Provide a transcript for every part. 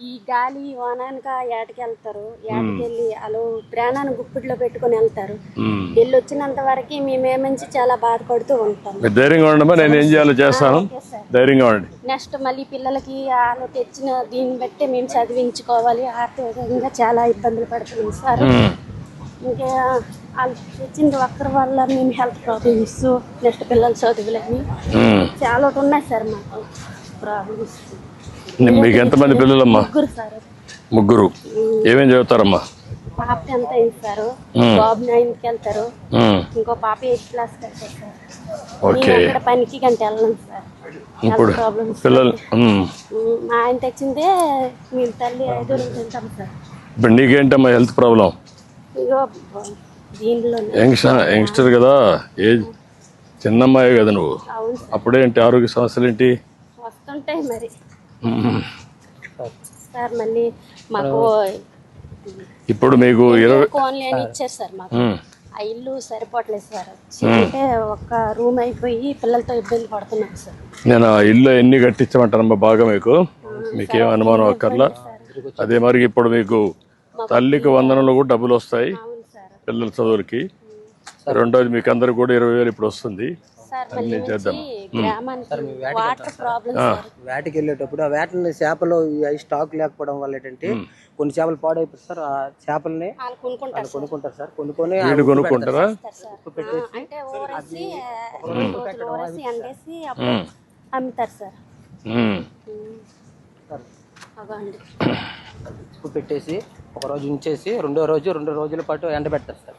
ఈ గాలి వానాక ఏటకి వెళ్తారు ఏటకి వెళ్ళి ప్రాణాన్ని గుప్పిట్లో పెట్టుకొని వెళ్తారు. వెళ్ళి వచ్చినంత వరకు మేమేమంచి చాలా బాధపడుతూ ఉంటాం. మీరు ధైర్యంగా ఉండమ్మా నేను ఏం చేయాలో చేస్తాను. Okay sir. ధైర్యంగా ఉండండి. నెక్స్ట్ మళ్ళీ పిల్లలకి వాళ్ళు తెచ్చిన దీన్ని బట్టి మేము చదివించుకోవాలి. ఆర్థికంగా చాలా ఇబ్బందులు పడుతున్నాం సార్. ఇంకా వాళ్ళు తెచ్చింది ఒక్కరి వల్ల మేము హెల్త్ ప్రాబ్లమ్స్ నెక్స్ట్ పిల్లల చదువులని. చాలా ఉన్నాయి సార్ మాకు. మీకు ఎంతమంది పిల్లలమ్మా? ముగ్గురు సార్. ముగ్గురు. ఏమేం చదువుతారమ్మా? పాప ఎంత అయింది సార్? బాబు నైన్కి వెళ్తారు. ఇంకో పాప ఎయిత్ క్లాస్ ఓకే. పనికి గంట వెళ్ళను సార్. ఇప్పుడు పిల్లలు. మా ఆయన తెచ్చిందే మీ తల్లి ఐదుగురు తింటాం సార్. ఇప్పుడు నీకేంటమ్మా హెల్త్ ప్రాబ్లం? యంగ్స్టర్ యంగ్స్టర్ కదా? ఏజ్ చిన్నమ్మాయి కదా నువ్వు? అప్పుడేంటి ఆరోగ్య సమస్యలు ఏంటి వస్తుంటాయి మరి. సార్ మళ్ళీ మాకు ఇప్పుడు మీకు ఇరవై కోన్లీ అని ఇచ్చారు సార్ మాకు. ఆ ఇల్లు సరిపోవట్లేదు సార్. అంటే ఒక రూమ్ అయిపోయి పిల్లలతో ఇబ్బంది పడుతున్నాం సార్. నేను ఆ ఇల్లు ఎన్ని కట్టించమంటానమ్మా బాగా మీకు? మీకేం అనుమానం అక్కర్లా? అదే మరి ఇప్పుడు మీకు తల్లికి వందనంలో కూడా డబ్బులు వస్తాయి పిల్లల చదువులకి. రెండోది మీకు అందరికి కూడా ఇరవై వేలు ఇప్పుడు వస్తుంది. సార్ మళ్ళీ నుంచి గ్రామానికి వాటర్ ప్రాబ్లమ్ సార్? వేటకి వెళ్ళేటప్పుడు ఆ వేటని చేపలు ఈ స్టాక్ లేకపోవడం వల్ల ఏంటంటే కొన్ని చేపలు పాడైపోతాయి సార్. ఆ చేపల్ని కొనుక్కుంటారు సార్. కొనుక్కుంటారు సార్. కొనుక్కొని కొనుక్కుంటారా? అమ్ముతారు సార్. ఉప్పు పెట్టేసి ఒక రోజు ఉంచేసి రెండో రోజు రెండు రోజుల పాటు ఎండబెడతారు సార్.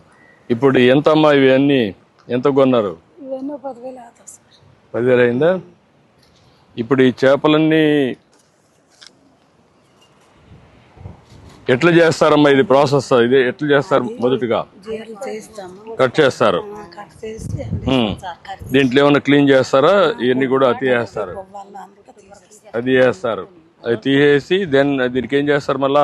ఇప్పుడు ఎంత అమ్మా ఇవి అన్ని ఎంత కొన్నారు? ఇవన్నీ పదివేలు అయిందా? ఇప్పుడు ఈ చేపలన్నీ ఎట్లా చేస్తారమ్మా ఇది ప్రాసెస్? ఇది ఎట్లా చేస్తారు మొదటిగా? కట్ చేస్తారు. దీంట్లో ఏమైనా క్లీన్ చేస్తారా? ఇవన్నీ కూడా అందుకే తీసేస్తాం అది వేస్తారు అది తీసేసి దెన్ దీనికి ఏం చేస్తారు మళ్ళా?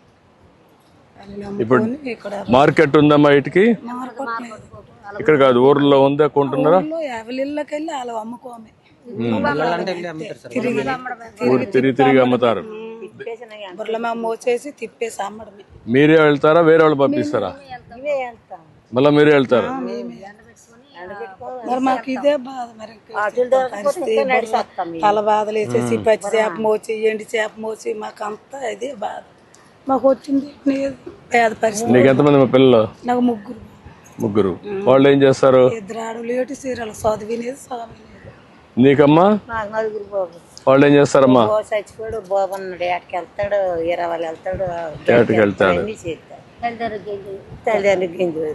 ఇక్కడ మార్కెట్ ఉందమ్మా ఇటుకి. ఇక్కడ కాదు ఊర్లో ఉందా కొంటున్నారా? ఊళ్ళో ఎవరి ఇళ్ళకి వెళ్ళి వాళ్ళు అమ్ముకోమే అంటే వెళ్ళి అమ్ముతారు సార్. ఊరు తిరిగి తిరిగి అమ్ముతారు. మీరే వెళ్తారా వేరే వాళ్ళు పంపిస్తారా? మళ్ళీ మీరే వెళ్తారు? మరి మాకు ఇదే బాధ మరి. తల బాధలు వేసేసి పచ్చి చేప మోచి ఎండి చేప మోచి మాకు అంతా ఇదే బాధ. మాకు వచ్చింది. పేద పరిస్థితి. నీకు ఎంతమంది మా పిల్లలు? నాకు ముగ్గురు. ముగ్గురు. వాళ్ళు ఏం చేస్తారు? ఇద్దరు ఆడలు ఏటి సీరియల్ చదివినేది చదివినేది నీకమ్మా? నలుగురు బాబు వాళ్ళు ఏం చేస్తారమ్మా? బాబు చచ్చిపోయాడు బాబు అన్నాడు ఏటకి వెళ్తాడు ఇరవై వెళ్తాడు. ఏటకి వెళ్తాడు? అన్ని చేస్తాడు. తల్లిదండ్రులు గింజు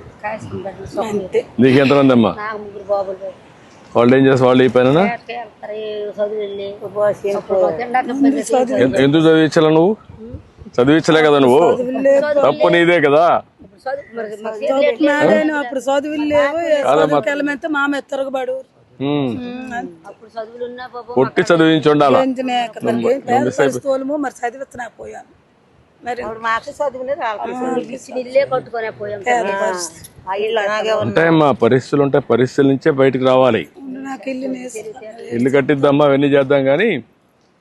అంతే. నీకు ఎంతమంది అమ్మా నాకు ముగ్గురు బాబులు. వాళ్ళు ఏం చేస్తారు? వాళ్ళు ఈ పైన ఏటకి వెళ్తారు? ఎందుకు చదివించాల నువ్వు? చదివించలే కదా నువ్వు? తప్పు నీదే కదా? అప్పుడు చదువులు లేవు మా కొట్టి చదివించి ఉండాలా మరి చదివిస్తున్నా పోయాను ఉంటాయి అమ్మా పరిస్థితులు. ఉంటాయి పరిస్థితుల నుంచే బయటకు రావాలి. నాకు ఇల్లు నేసి. ఇల్లు కట్టిద్దామా అవన్నీ చేద్దాం కానీ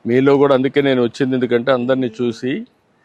మీలో కూడా అందుకే నేను వచ్చింది. ఎందుకంటే అందరినీ చూసి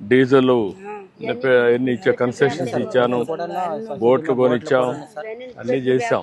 డీజిల్ ఎన్ని ఇచ్చా కన్సెషన్స్ ఇచ్చాను బోట్లు కొనిచ్చాం అన్నీ చేసాం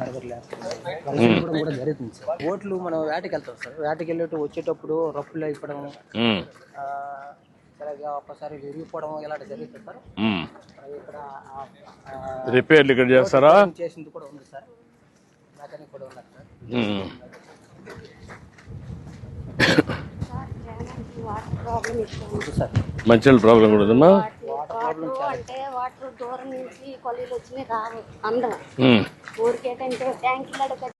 లేకపోతే వాళ్ళకి కూడా జరుగుతుంది సార్. ఓట్లు మనం వేటకి వెళ్తాం సార్. వేటకి వెళ్ళేటప్పుడు వచ్చేటప్పుడు రప్పులు అయిపోవడం ఒక్కసారి విరిగిపోవడం ఇలాంటి జరుగుతుంది సార్. ఇక్కడ రిపేర్లు ఇక్కడ చేస్తారా? చేసింది కూడా ఉంది సార్. మెకానిక్ కూడా ఉన్నారు సార్. మంచినీళ్ళ ప్రాబ్లం కూడా ఉందమ్మా. వాటర్ అంటే వాటర్ దూరం నుంచి కొలీలు వచ్చినాయి రావు అందరం. ఊరికేటంటే ట్యాంకులు